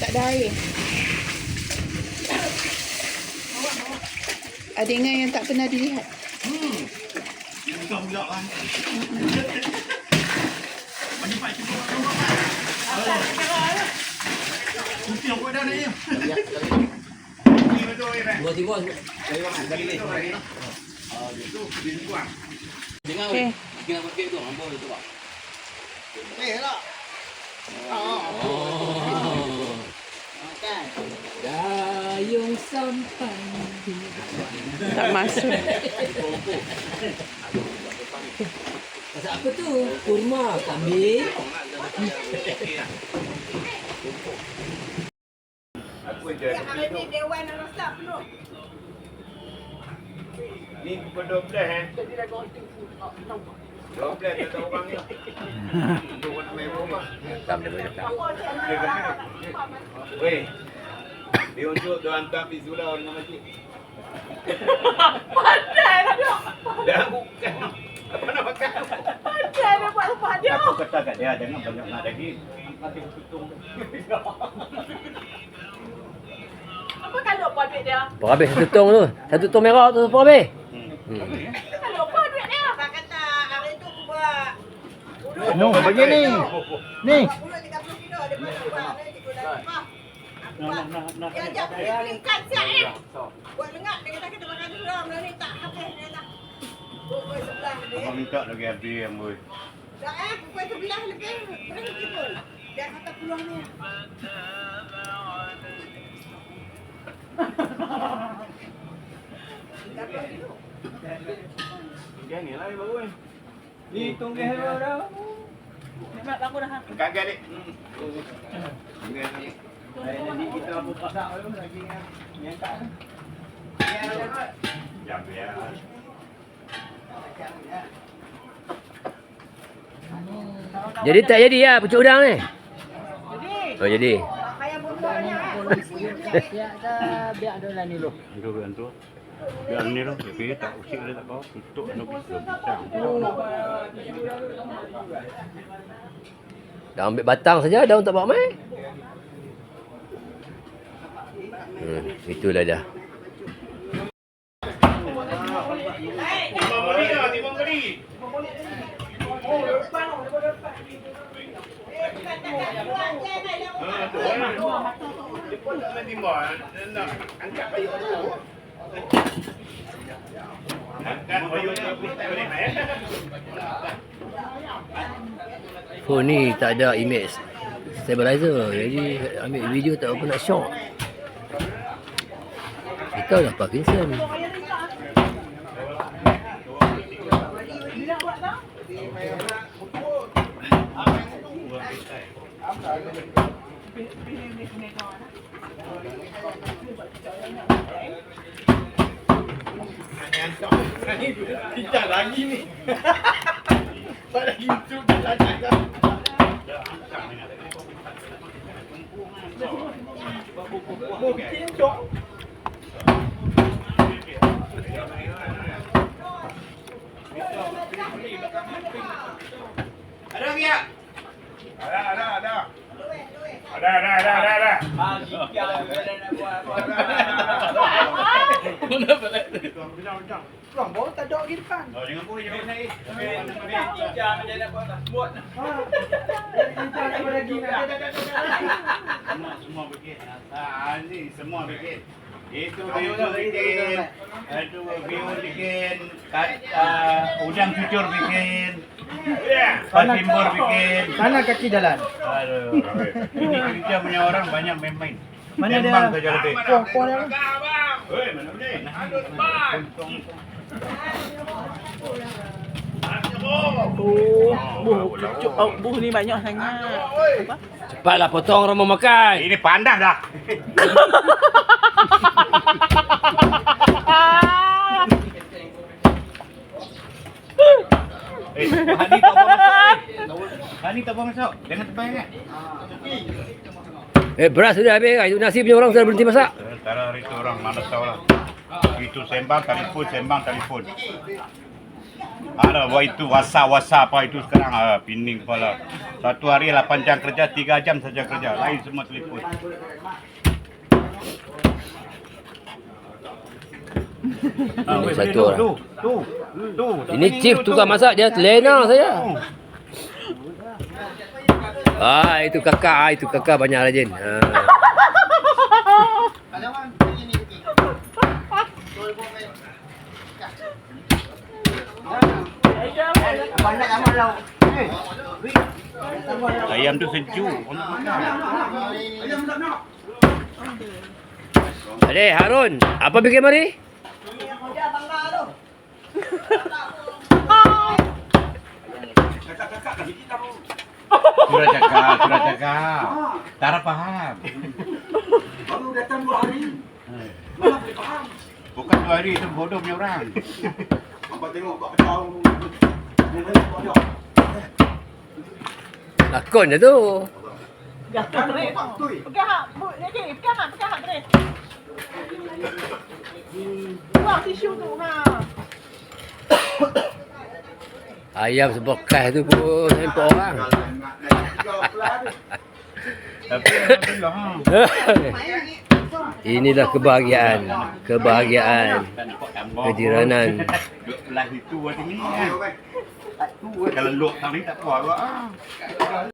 tại đây ada air. Ada ingat yang tak pernah dilihat. Bukan pula kan. Menyimpan cukup Mesti aku dah ni. Dua tiga. Dari mana? Dari ni. Ah, itu di. Jangan pakai tu, ambo tu pak. Eh, lah. Oh. Dayung sampai. Tak masuk. Masak apa tu? Kurma, kambing. Aku jadi. Hari ni Dewan Arasap penuh. Ni pukul 12 eh. Dua belas tak tahu orang ni. Untuk orang main rumah. Weh. Dia untuk tu hantar orang masjid. Pandai lah dia. Dah bukan. Apa nak makan? Pandai dia buat rumah dia. Aku kata kat dia jangan banyak nak daging. Angkat dia tutung. Apa kalau buat duit dia? Berapa habis satu tong tu? Satu tong merah tu berapa habis? Hmm. Kalau buat duit dia? Tak kata hari tu buat. No, begini. Ni. Buat 30 kilo dia buat buat ni cikgu dah lepas. Dia ajak pergi beli ikan siap. Buat lengak dia kata kita makan dulu lah ni tak habis dia dah. Pukul 11 lebih. Abang minta lagi habis yang boy. Dah eh pukul 11 lebih berhenti pun. Dia kata peluang ni. Jangan ni lah baru ni. Ni tunggu hewa dah. Mak aku dah. Kagak dek. Jangan ni. Ni kita buka dulu lagi yang yang tak. Ya biar. Jadi tak jadi ya pucuk udang ni? Jadi, Oh jadi. kayak bumbunya eh. Itu kan tu. Biar ni tu. Tapi tak usik dia tak kau. Tutup nak pisau. Dah ambil batang saja, daun tak bawa mai. Hmm, itulah dah. Lah. Ha, tu lah. Dia pun tak timbang. Dia nak angkat kayu tu. Phone ni tak ada image stabilizer. Jadi ambil video tak apa nak shot. Kita dah Parkinson. Kita lagi ni. Pada hidup kita lagi. Mungkin dong. Ada lagi ya? Ada, ada, ada. Ada, ada, ada, ada, ada. Mana boleh? Tuang, bincang, bincang. Kurang bawa tak ada lagi depan. Oh, jangan pun, jangan naik. Semua, semua bikin. Ah, ni semua bikin. Itu Bio bikin. Itu Bio bikin. Ah, udang cucur bikin. Patimbor bikin. Sana kaki jalan. Aduh. Ini kerja punya orang banyak main-main. Mana dia? Tembang saja lebih. Puan puan dia. Hei, mana boleh? Oh, buh, cucuk, oh, buh ni banyak sangat. Apa? Cepatlah potong orang mau makan. Ini pandah dah. Eh, Hani tak apa masuk. eh. Hani tak apa masuk. Jangan terbang kan. Eh beras sudah habis kan? Itu nasi punya orang sudah berhenti masak. Sekarang hari itu orang malas tahu lah. Itu sembang telefon, sembang telefon. Ada buat itu wasa-wasa apa itu sekarang ah, pining kepala. Satu hari 8 jam kerja, 3 jam saja kerja. Lain semua telefon. Ah, Ini weh, satu tu, orang. Tu, tu, tu. Ini chief tukang masak dia lena saya. Ah, itu kakak, itu kakak banyak rajin. Ha. Amal lau. Eh. Ayam tu sejuk. Adik Harun, apa bikin mari? Dia bangga tu. Sudah cakap, sudah cakap. Tara faham. Baru datang dua hari. Mana boleh faham? Bukan dua hari itu bodoh punya orang. Abang tengok mana kau dia? Lakon je tu. Paktui. Pegang hak. Ni okey. Pegang hak, pegang hak beres. Buang tisu tu ha. Ayam sebekas tu pun hampa orang. Ha. Inilah kebahagiaan, kebahagiaan kejiranan. Kan. Kalau lok tadi tak ah.